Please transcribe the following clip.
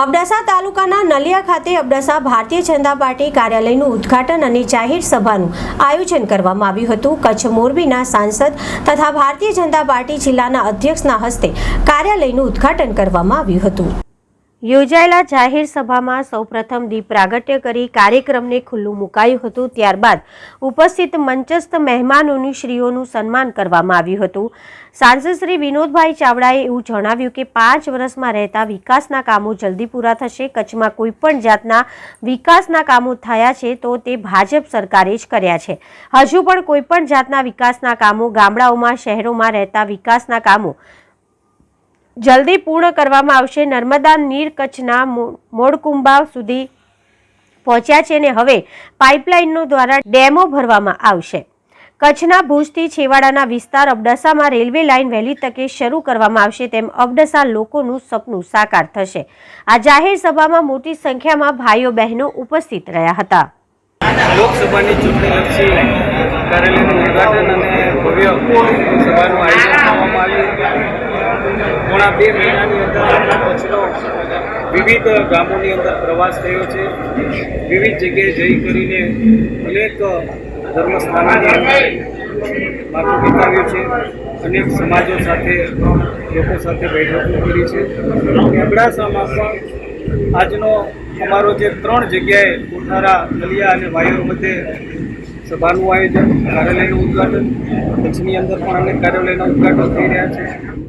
અબડાસા તાલુકાના નલિયા ખાતે અબડાસા ભારતીય જનતા પાર્ટી કાર્યાલયનું ઉદ્ઘાટન અને જાહેર સભાનું આયોજન કરવામાં આવ્યું હતું. કચ્છ મોરબીના સાંસદ તથા ભારતીય જનતા પાર્ટી જિલ્લાના અધ્યક્ષના હસ્તે કાર્યાલયનું ઉદ્ઘાટન કરવામાં આવ્યું હતું. યોજાયેલા જાહેર સભામાં સૌપ્રથમ દીપ પ્રાગટ્ય કરી કાર્યક્રમને ખુલ્લું મુકાયું હતું. ત્યારબાદ ઉપસ્થિત મંચસ્થ મહેમાનોની શ્રીઓનું સન્માન કરવામાં આવ્યું હતું. સાંસદ શ્રી વિનોદભાઈ ચાવડાએ એવું જણાવ્યું કે પાંચ વર્ષમાં રહેતા વિકાસના કામો જલ્દી પૂરા થશે. કચ્છમાં કોઈ પણ જાતના વિકાસના કામો થયા છે તો તે ભાજપ સરકારે જ કર્યા છે. હજુ પણ કોઈ પણ જાતના વિકાસના કામો ગામડાઓમાં, શહેરોમાં રહેતા વિકાસના કામો જલ્દી પૂર્ણ કરવામાં આવશે. નર્મદા નીર કચ્છના મોડકુંભા સુધી પહોંચ્યા છે અને હવે પાઇપલાઇનનો દ્વારા ડેમો ભરવામાં આવશે. કચ્છના ભુજથી છેવાડાના વિસ્તાર અબડાસામાં રેલવે લાઇન વહેલી તકે શરૂ કરવામાં આવશે તેમ અબડાસા લોકોનું સપનું સાકાર થશે. આ જાહેર સભામાં મોટી સંખ્યામાં ભાઈઓ બહેનો ઉપસ્થિત રહ્યા હતા. લોકસભાની ચૂંટણીલક્ષી કાર્યાલયનું ઉદ્ઘાટન ભવ્ય સભાનું પોણા બે મહિનાની અંદર કચ્છનો વિવિધ ગામોની અંદર પ્રવાસ થયો છે. વિવિધ જગ્યાએ જઈ કરીને અનેક ધર્મસ્થાનોની અંદર માથું વિતાવ્યું છે. અનેક સમાજો સાથે, લોકો સાથે બેઠકો કરી છે. અને અબડાસામાં પણ આજનો અમારો જે ત્રણ જગ્યાએ કોઠારા નલિયા અને વાયુ મધ્યે સભાનું આયોજન, કાર્યાલયનું ઉદ્ઘાટન, કચ્છની અંદર પણ અનેક કાર્યાલયના ઉદ્ઘાટન થઈ રહ્યા છે.